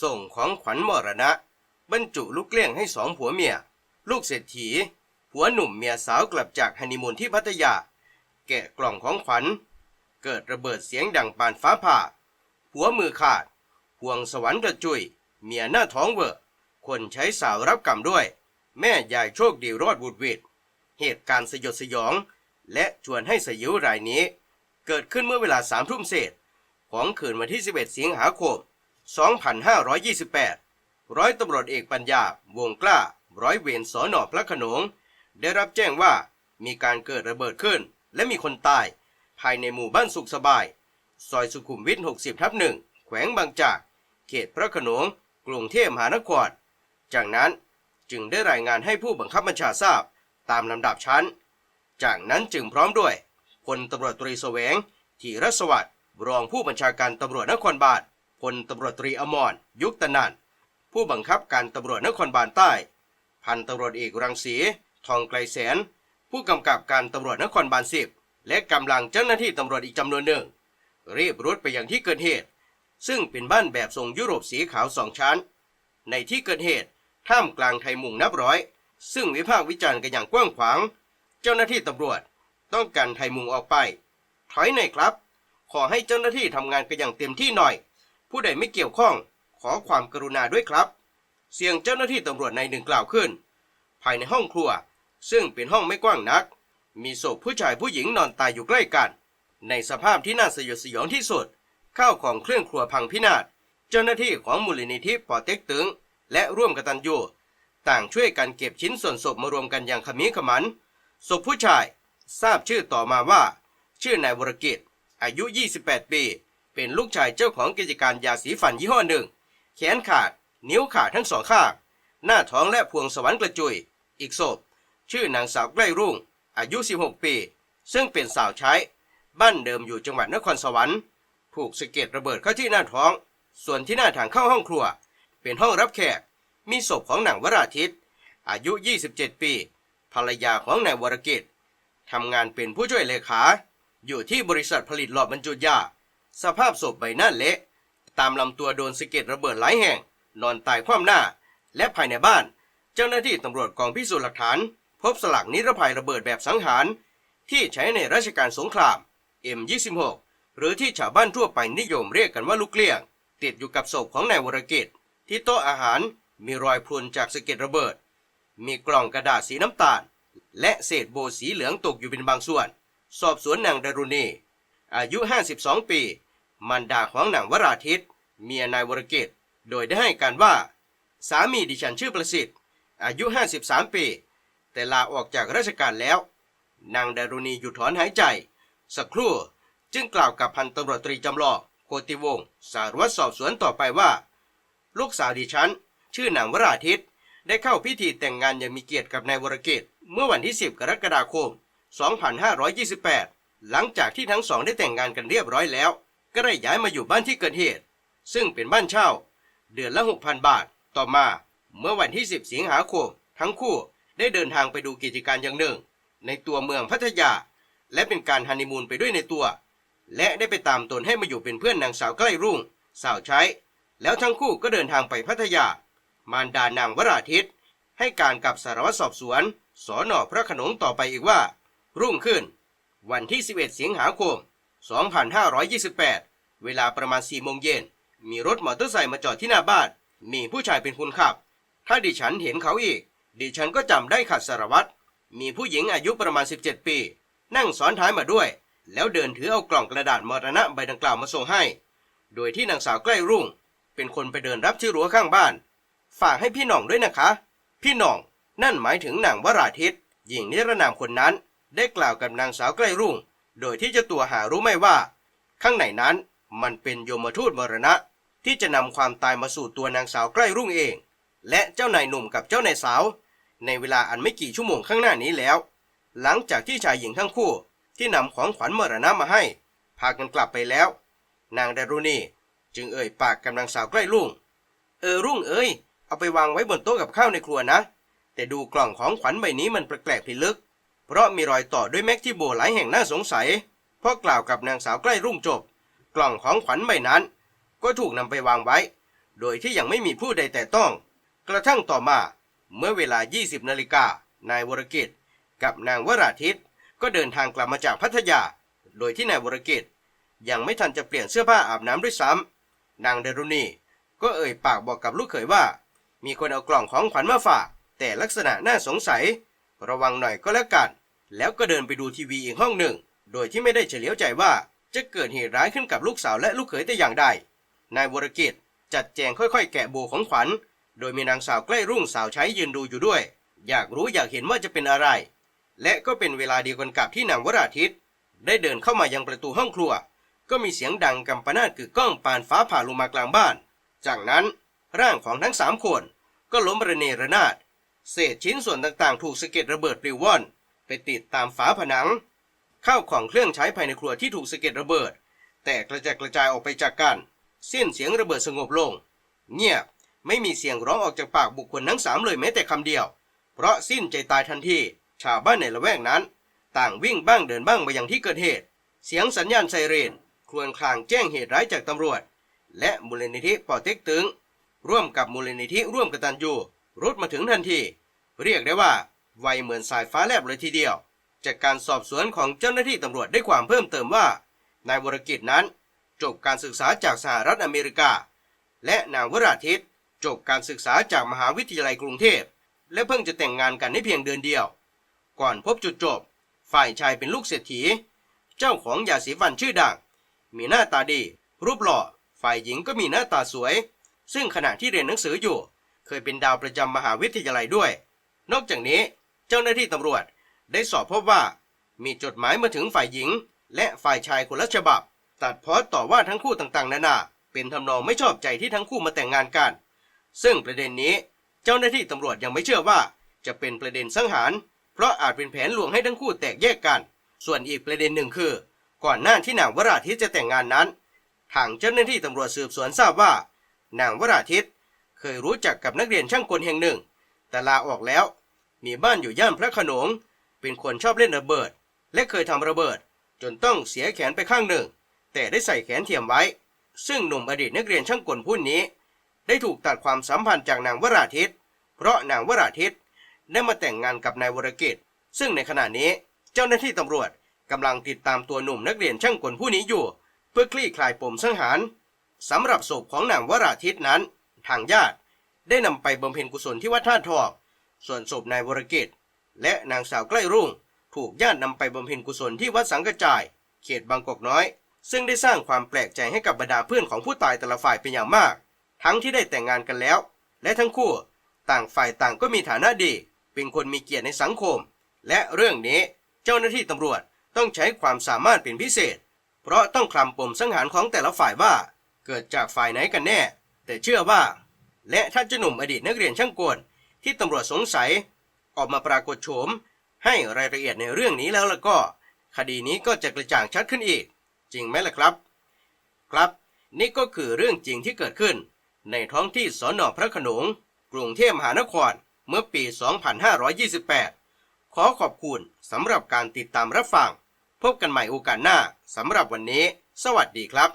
ส่งของขวัญมรณะ บรรจุลูกเลี้ยงให้สองผัวเมีย ลูกเศรษฐี ผัวหนุ่มเมียสาวกลับจากฮันนีมูนที่พัทยา แกะกล่องของขวัญ เกิดระเบิดเสียงดังปานฟ้าผ่า ผัวมือขาด ห่วงสวรรค์กระจุย เมียหน้าท้องเวอะคนใช้สาวรับกรรมด้วย แม่ยายโชคดีรอดบุดวิดเหตุการณ์สยดสยอง และชวนให้สยิวรายนี้ เกิดขึ้นเมื่อเวลาสามทุ่มเศษ ของคืนวันที่ 11 สิงหาคม 2528 ร้อยตำรวจเอกปัญญา วงกล้า ร้อยเวรสอนอพระขนง ได้รับแจ้งว่ามีการเกิดระเบิดขึ้น และมีคนตาย ภายในหมู่บ้านสุขสบาย ซอยสุขุมวิท 60 ทับหนึ่งแขวงบางจาก เขตพระขนง กรุงเทพมหานคร จากนั้นจึงได้รายงานให้ผู้บังคับบัญชาทราบตามลำดับชั้น จากนั้นจึงพร้อมด้วยพลตำรวจตรีแสวง ธีรสวัสดิ์รองผู้บัญชาการตำรวจนครบาล พลตำรวจตรีอมรยุคตนันผู้บังคับการตำรวจนครบาลใต้ พันตำรวจเอกรังสี ทองไกลแสน ผู้กำกับการตำรวจนครบาลสิบและกำลังเจ้าหน้าที่ตำรวจอีกจำนวนหนึ่ง รีบรุดไปยังที่เกิดเหตุ ซึ่งเป็นบ้านแบบทรงยุโรปสีขาวสองชั้น ในที่เกิดเหตุท่ามกลางไทยมุงนับร้อย ซึ่งวิพากษ์วิจารณ์กันอย่างกว้างขวาง เจ้าหน้าที่ตำรวจต้องการไทยมุงออกไป ถอยหน่อยครับ ขอให้เจ้าหน้าที่ทำงานกันอย่างเต็มที่หน่อย ผู้ใดไม่เกี่ยวข้องขอความกรุณาด้วยครับ เสียงเจ้าหน้าที่ตำรวจในหนึ่งกล่าวขึ้น ภายในห้องครัว ซึ่งเป็นห้องไม่กว้างนัก มีศพผู้ชายผู้หญิงนอนตายอยู่ใกล้กัน ในสภาพที่น่าสยดสยองที่สุด ข้าวของเครื่องครัวพังพินาศ เจ้าหน้าที่ของมูลนิธิปอเต็กตึง และร่วมกตันยูต่างช่วยกันเก็บชิ้นส่วนศพมารวมกันอย่างขมิ้นขมัน ศพผู้ชาย ทราบชื่อต่อมาว่า ชื่อนายวรกิจอายุ 28 ปี เป็นลูกชายเจ้าของกิจการยาสีฟันยี่ห้อหนึ่ง แขนขาด นิ้วขาดทั้งสองข้าง หน้าท้องและพวงสวรรค์กระจุย อีกศพ ชื่อนางสาวใกล้รุ่ง อายุ 16 ปี ซึ่งเป็นสาวใช้ บ้านเดิมอยู่จังหวัดนครสวรรค์ ถูกสะเก็ดระเบิดเข้าที่หน้าท้อง ส่วนที่หน้าทางเข้าห้องครัว เป็นห้องรับแขก มีศพของนางวราทิต อายุ 27 ปี ภรรยาของนายวรกิจทำงานเป็นผู้ช่วยเลขา อยู่ที่บริษัทผลิตหลอดบรรจุยา สภาพศพใบหน้าเละ ตามลำตัวโดนสะเก็ดระเบิดหลายแห่ง นอนตายคว่ำหน้า และภายในบ้าน เจ้าหน้าที่ตำรวจกองพิสูจน์หลักฐาน พบสลักนิรภัยระเบิดแบบสังหาร ที่ใช้ในราชการสงคราม M26 หรือที่ชาวบ้านทั่วไปนิยมเรียกกันว่าลูกเลี้ยง ติดอยู่กับศพของนายวรกิจที่โต๊ะอาหารมีรอยพรุนจากสะเก็ดระเบิด มีกล่องกระดาษสีน้ำตาล และเศษโบสีเหลืองตกอยู่เป็นบางส่วน สอบสวนนางดารุณีอายุ 52 ปี มันดาของนางวราทิต เมียนายวรเกิจโดยได้ให้การว่า สามีดิฉันชื่อประสิทธิ์ อายุ 53 ปี แต่ลาออกจากราชการแล้ว นางดารุณีหยุดถอนหายใจ สักครู่จึงกล่าวกับพันตำรวจตรีจำลองโกติวงศ์สารวัตรสอบสวนต่อไปว่า ลูกสาวดิฉัน ชื่อนางวราทิต ได้เข้าพิธีแต่งงานอย่างมีเกียรติกับนายวรเกิจเมื่อวันที่ 10 กรกฎาคม 2528 หลังจากที่ทั้งสองได้แต่งงานกันเรียบร้อยแล้ว ก็ได้ย้ายมาอยู่บ้านที่เกิดเหตุ ซึ่งเป็นบ้านเช่า เดือนละ 6,000 บาท ต่อมา เมื่อวันที่ 10 สิงหาคม ทั้งคู่ได้เดินทางไปดูกิจการอย่างหนึ่ง ในตัวเมืองพัทยา และเป็นการฮันนีมูนไปด้วยในตัว และได้ไปตามตนให้มาอยู่เป็นเพื่อนนางสาวใกล้รุ่ง สาวใช้ แล้วทั้งคู่ก็เดินทางไปพัทยา มารดานางวราทิตให้การกับสารวัตรสอบสวนสอนอพระขนงต่อไปอีกว่า รุ่งขึ้น วันที่ 11 สิงหาคม 2528 เวลาประมาณ4โมงเย็น มีรถมอเตอร์ไซค์มาจอดที่หน้าบ้าน มีผู้ชายเป็นคนขับ ถ้าดิฉันเห็นเขาอีก ดิฉันก็จำได้ขัดสารวัตร มีผู้หญิงอายุประมาณ 17 ปี นั่งซ้อนท้ายมาด้วย แล้วเดินถือเอากล่องกระดาษมรณะใบดังกล่าวมาส่งให้ โดยที่นางสาวใกล้รุ่ง เป็นคนไปเดินรับที่รั้วข้างบ้าน ฝากให้พี่หน่องด้วยนะคะ พี่หน่อง นั่นหมายถึงนางวราทิตหญิงนิรนามคนนั้น ได้กล่าวกับนางสาวใกล้รุ่ง โดยที่เจ้าตัวหารู้ไม่ว่า ข้างในนั้น มันเป็นโยมทูตมรณะ ที่จะนำความตายมาสู่ตัวนางสาวใกล้รุ่งเอง และเจ้านายหนุ่มกับเจ้านายสาว ในเวลาอันไม่กี่ชั่วโมงข้างหน้านี้แล้ว หลังจากที่ชายหญิงทั้งคู่ ที่นำของขวัญมรณะมาให้ พากันกลับไปแล้ว นางดารุณีจึงเอ่ยปากกับนางสาวใกล้รุ่ง เออรุ่งเอ้ยเอาไปวางไว้บนโต๊ะกับข้าวในครัวนะ แต่ดูกล่องของขวัญใบนี้มันแปลกๆพิลึก เพราะมีรอยต่อด้วยแม็กที่โบหลายแห่งน่าสงสัยพอกล่าวกับนางสาวใกล้รุ่งจบ กล่องของขวัญใบนั้น ก็ถูกนำไปวางไว้ โดยที่ยังไม่มีผู้ใดแต่ต้อง กระทั่งต่อมาเมื่อเวลา 20นาฬิกานายวรกิจกับนางวราทิตก็เดินทางกลับมาจากพัทยา โดยที่นายวรกิจยังไม่ทันจะเปลี่ยนเสื้อผ้าอาบน้ำด้วยซ้ำนางเดรุณีก็เอ่ยปากบอกกับลูกเขยว่า มีคนเอากล่องของขวัญมาฝาก แต่ลักษณะน่าสงสัย ระวังหน่อยก็แล้วกัน แล้วก็เดินไปดูทีวีอีกห้องหนึ่ง โดยที่ไม่ได้เฉลียวใจว่า จะเกิดเหตุร้ายขึ้นกับลูกสาวและลูกเขยแต่อย่างใด นายวรกิจจัดแจงค่อยๆ แกะโบของขวัญ โดยมีนางสาวใกล้รุ่งสาวใช้ยืนดูอยู่ด้วย อยากรู้อยากเห็นว่าจะเป็นอะไร และก็เป็นเวลาเดียวกันกับที่นางวราทิตได้เดินเข้ามายังประตูห้องครัว ก็มีเสียงดังกำปนาตกึกก้องปานฟ้าผ่าลงมากลางบ้าน จากนั้นร่างของทั้งสามคนก็ล้มระเนระนาด เศษชิ้นส่วนต่างๆ ถูกสะเก็ดระเบิดปลิวว่อน ไปติดตามฝาผนัง ข้าวของเครื่องใช้ภายในครัวที่ถูกสะเก็ดระเบิด แต่กระจายกระจายออกไปจากกันสิ้นเสียงระเบิดสงบลง เงียบไม่มีเสียงร้องออกจากปากบุคคลทั้งสามเลยแม้แต่คำเดียว เพราะสิ้นใจตายทันทีชาวบ้านในละแวกนั้น ต่างวิ่งบ้างเดินบ้างมายังที่เกิดเหตุ เสียงสัญญาณไซเรนครวญครางแจ้งเหตุร้ายจากตำรวจ และมูลนิธิปอเต็กตึง ร่วมกับมูลนิธิร่วมกตันยูรุดมาถึงทันที เรียกได้ว่าไวเหมือนสายฟ้าแลบเลยทีเดียว จากการสอบสวนของเจ้าหน้าที่ตำรวจได้ความเพิ่มเติมว่า นายวรกิจนั้น จบการศึกษาจากสหรัฐอเมริกา และนางวราทิตจบการศึกษาจากมหาวิทยาลัยกรุงเทพ และเพิ่งจะแต่งงานกันได้เพียงเดือนเดียว ก่อนพบจุดจบ ฝ่ายชายเป็นลูกเศรษฐี เจ้าของยาสีฟันชื่อดัง มีหน้าตาดี รูปหล่อ ฝ่ายหญิงก็มีหน้าตาสวย ซึ่งขณะที่เรียนหนังสืออยู่ เคยเป็นดาวประจำมหาวิทยาลัยด้วย นอกจากนี้ เจ้าหน้าที่ตำรวจ ได้สอบพบว่า มีจดหมายมาถึงฝ่ายหญิง และฝ่ายชายคนละฉบับ ตัดเพอต่อว่าทั้งคู่ต่างๆ นานา เป็นทำนองไม่ชอบใจที่ทั้งคู่มาแต่งงานกัน ซึ่งประเด็นนี้เจ้าหน้าที่ตำรวจยังไม่เชื่อว่า จะเป็นประเด็นสังหาร เพราะอาจเป็นแผนลวงให้ทั้งคู่แตกแยกกัน ส่วนอีกประเด็นหนึ่งคือ ก่อนหน้าที่นางวราทิตจะแต่งงานนั้น ทางเจ้าหน้าที่ตำรวจสืบสวนทราบว่า นางวราทิตเคยรู้จักกับนักเรียนช่างกลแห่งหนึ่ง แต่ลาออกแล้ว มีบ้านอยู่ย่านพระขนง เป็นคนชอบเล่นระเบิด และเคยทำระเบิด จนต้องเสียแขนไปข้างหนึ่ง แต่ได้ใส่แขนเทียมไว้ ซึ่งหนุ่มอดีตนักเรียนช่างกลผู้นี้ ได้ถูกตัดความสัมพันธ์จากนางวราทิต เพราะนางวราทิตได้มาแต่งงานกับนายวรกิจ ซึ่งในขณะนี้เจ้าหน้าที่ตำรวจกำลังติดตามตัวหนุ่มนักเรียนช่างกลผู้นี้อยู่ เพื่อคลี่คลายปมสังหารสำหรับศพของนางวราทิตนั้น ทางญาติได้นำไปบำเพ็ญกุศลที่วัดท่าทองส่วนศพนายวรกิจ และนางสาวใกล้รุ่ง ถูกญาตินำไปบำเพ็ญกุศลที่วัดสังกระจาย เขตบางกอกน้อย ซึ่งได้สร้างความแปลกใจให้กับบรรดาเพื่อนของผู้ตายแต่ละฝ่ายเป็นอย่างมาก ทั้งที่ได้แต่งงานกันแล้ว และทั้งคู่ ต่างฝ่ายต่างก็มีฐานะดี เป็นคนมีเกียรติในสังคม และเรื่องนี้เจ้าหน้าที่ตำรวจต้องใช้ความสามารถเป็นพิเศษ เพราะต้องคลำปมสังหารของแต่ละฝ่ายว่า เกิดจากฝ่ายไหนกันแน่ แต่เชื่อว่า และถ้าเจ้าหนุ่มอดีตนักเรียนช่างกลที่ตำรวจสงสัย ออกมาปรากฏโฉม ให้รายละเอียดในเรื่องนี้แล้วล้วก็ คดีนี้ก็จะกระจ่างชัดขึ้นอีก จริงไหมล่ะครับ ครับ นี่ก็คือเรื่องจริงที่เกิดขึ้น ในท้องที่สอนอพระขนงกรุงเทพมหานครเมื่อปี 2528 ขอขอบคุณสำหรับการติดตามรับฟัง พบกันใหม่โอกาสหน้าสำหรับวันนี้ สวัสดีครับ